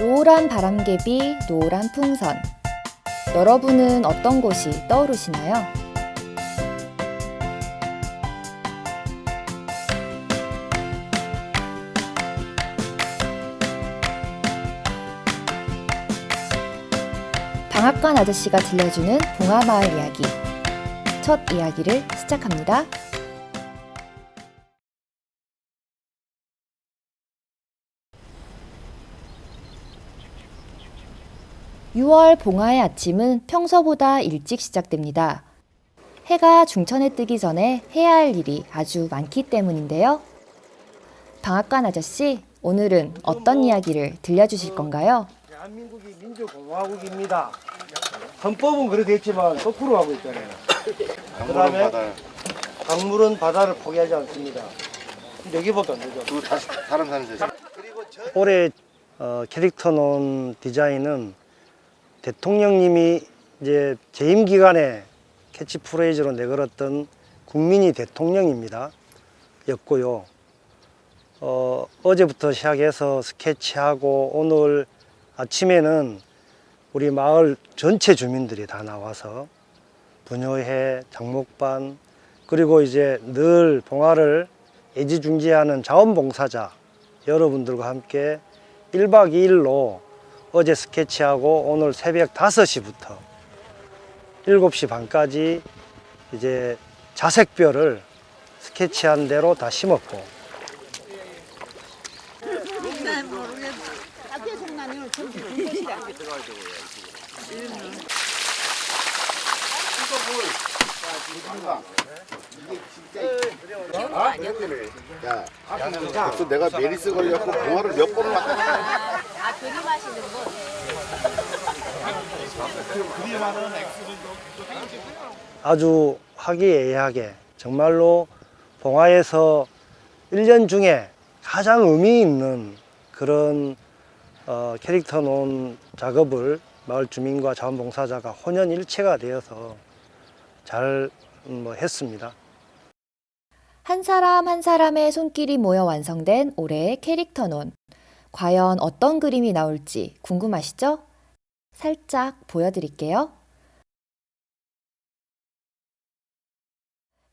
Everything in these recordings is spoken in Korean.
노란 바람개비, 노란 풍선. 여러분은 어떤 곳이 떠오르시나요? 방앗간 아저씨가 들려주는 봉화마을 이야기. 첫 이야기를 시작합니다. 6월 봉화의 아침은 평소보다 일찍 시작됩니다. 해가 중천에 뜨기 전에 해야 할 일이 아주 많기 때문인데요. 방앗간 아저씨, 오늘은 어떤 이야기를 들려주실 건가요? 대한민국이 민주공화국입니다. 헌법은 그렇게 했지만 거꾸로 하고 있잖아요. 그다음에 강물은 바다를 포기하지 않습니다. 여기밖에 안 되죠. 그리고 다시 사람 사는 세상. 올해 어, 캐릭터 논 디자인은 대통령님이 이제 재임 기간에 캐치프레이즈로 내걸었던 국민이 대통령입니다. 였고요. 어, 어제부터 시작해서 스케치하고 오늘 아침에는 우리 마을 전체 주민들이 다 나와서 분효회, 장목반 그리고 이제 늘 봉화를 애지중지하는 자원봉사자 여러분들과 함께 1박 2일로 어제 스케치하고 오늘 새벽 5시부터 7시 반까지 이제 자색별을 스케치한 대로 다 심었고 아, 그랬더니 야, 야, 또 내가 메리스 걸려갖고 봉화를 몇 번을 왔다. 아주 화기애애하게 정말로 봉화에서 1년 중에 가장 의미 있는 그런 어, 캐릭터 논 작업을 마을 주민과 자원봉사자가 혼연일체가 되어서 잘 음, 뭐, 했습니다. 한 사람 한 사람의 손길이 모여 완성된 올해의 캐릭터 논. 과연 어떤 그림이 나올지 궁금하시죠? 살짝 보여드릴게요.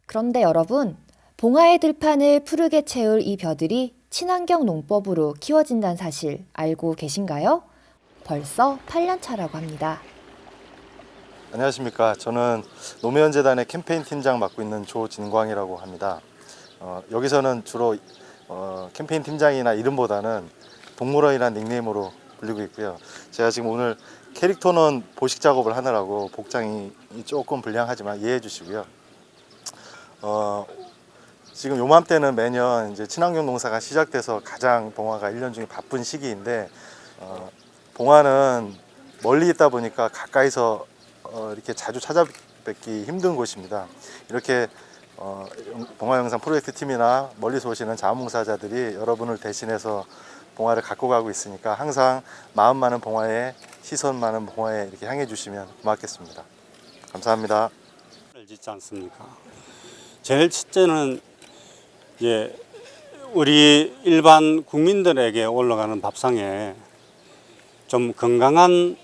그런데 여러분, 봉화의 들판을 푸르게 채울 이 벼들이 친환경 농법으로 키워진다는 사실 알고 계신가요? 벌써 8년 차라고 합니다. 안녕하십니까. 저는 노무현 재단의 캠페인 팀장 맡고 있는 조진광이라고 합니다. 어, 여기서는 주로 어, 캠페인 팀장이나 이름보다는 동물원이라는 닉네임으로 불리고 있고요. 제가 지금 오늘 캐릭터는 보식 작업을 하느라고 복장이 조금 불량하지만 이해해 주시고요. 어, 지금 요맘때는 매년 이제 친환경 농사가 시작돼서 가장 봉화가 1년 중에 바쁜 시기인데 어, 봉화는 멀리 있다 보니까 가까이서 어, 이렇게 자주 찾아뵙기 힘든 곳입니다. 이렇게 어, 봉화 영상 프로젝트 팀이나 멀리서 오시는 자원봉사자들이 여러분을 대신해서 봉화를 갖고 가고 있으니까 항상 마음 많은 봉화에 시선 많은 봉화에 이렇게 향해 주시면 고맙겠습니다. 감사합니다. 을 짓지 않습니까? 제일 첫째는 이제 우리 일반 국민들에게 올라가는 밥상에 좀 건강한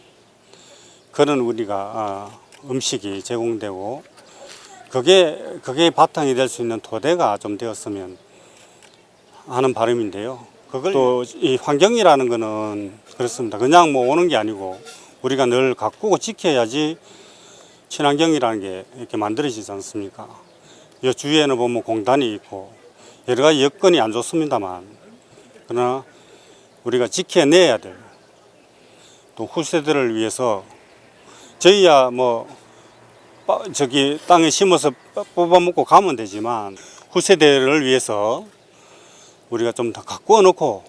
그런 우리가 어, 음식이 제공되고 그게 그게 바탕이 될 수 있는 토대가 좀 되었으면 하는 바람인데요. 그걸 또 이 환경이라는 거는 그렇습니다. 그냥 뭐 오는 게 아니고 우리가 늘 가꾸고 지켜야지 친환경이라는 게 이렇게 만들어지지 않습니까? 이 주위에는 보면 공단이 있고 여러 가지 여건이 안 좋습니다만 그러나 우리가 지켜내야 될 또 후세대를 위해서 저희야 뭐 빠- 저기 땅에 심어서 뽑아 먹고 가면 되지만 후세대를 위해서 우리가 좀 더 가꾸어 놓고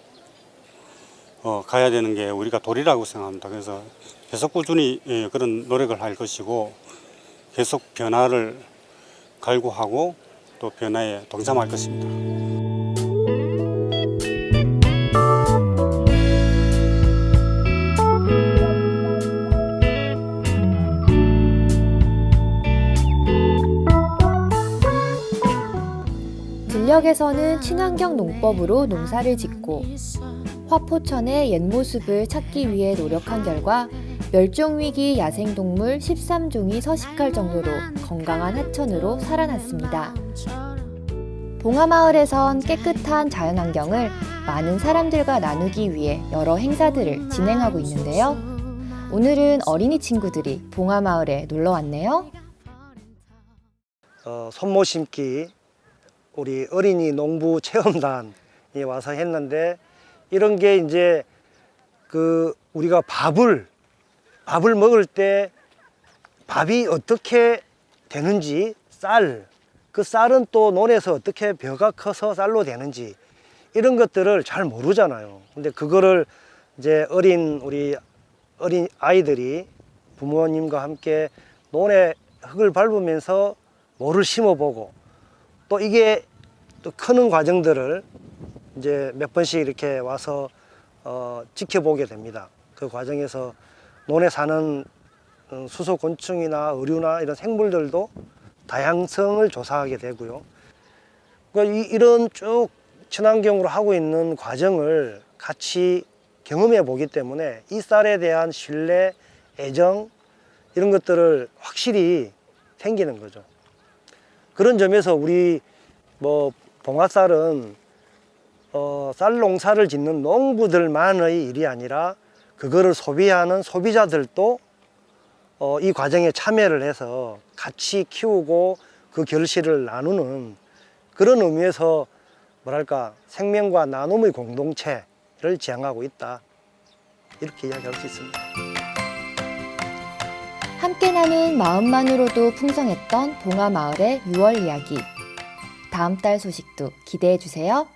어, 가야 되는 게 우리가 도리라고 생각합니다. 그래서 계속 꾸준히 예, 그런 노력을 할 것이고 계속 변화를 갈구하고 또 변화에 동참할 것입니다. 지역에서는 친환경 농법으로 농사를 짓고 화포천의 옛 모습을 찾기 위해 노력한 결과 멸종위기 야생동물 13종이 서식할 정도로 건강한 하천으로 살아났습니다. 봉하마을에선 깨끗한 자연환경을 많은 사람들과 나누기 위해 여러 행사들을 진행하고 있는데요. 오늘은 어린이 친구들이 봉하마을에 놀러 왔네요. 어, 손모 심기 우리 어린이 농부 체험단이 와서 했는데 이런 게 이제 그 우리가 밥을 밥을 먹을 때 밥이 어떻게 되는지 쌀, 그 쌀은 또 논에서 어떻게 벼가 커서 쌀로 되는지 이런 것들을 잘 모르잖아요. 근데 그거를 이제 어린 우리 어린 아이들이 부모님과 함께 논에 흙을 밟으면서 모를 심어보고 또 이게 또 크는 과정들을 이제 몇 번씩 이렇게 와서 어, 지켜보게 됩니다. 그 과정에서 논에 사는 어, 수소 곤충이나 의류나 이런 생물들도 다양성을 조사하게 되고요. 그러니까 이, 이런 쭉 친환경으로 하고 있는 과정을 같이 경험해 보기 때문에 이 쌀에 대한 신뢰, 애정 이런 것들을 확실히 생기는 거죠. 그런 점에서 우리 뭐 봉화쌀은 어, 쌀 농사를 짓는 농부들만의 일이 아니라 그거를 소비하는 소비자들도 어, 이 과정에 참여를 해서 같이 키우고 그 결실을 나누는 그런 의미에서 뭐랄까 생명과 나눔의 공동체를 지향하고 있다 이렇게 이야기할 수 있습니다. 함께 나눈 마음만으로도 풍성했던 봉하마을의 6월 이야기. 다음 달 소식도 기대해 주세요.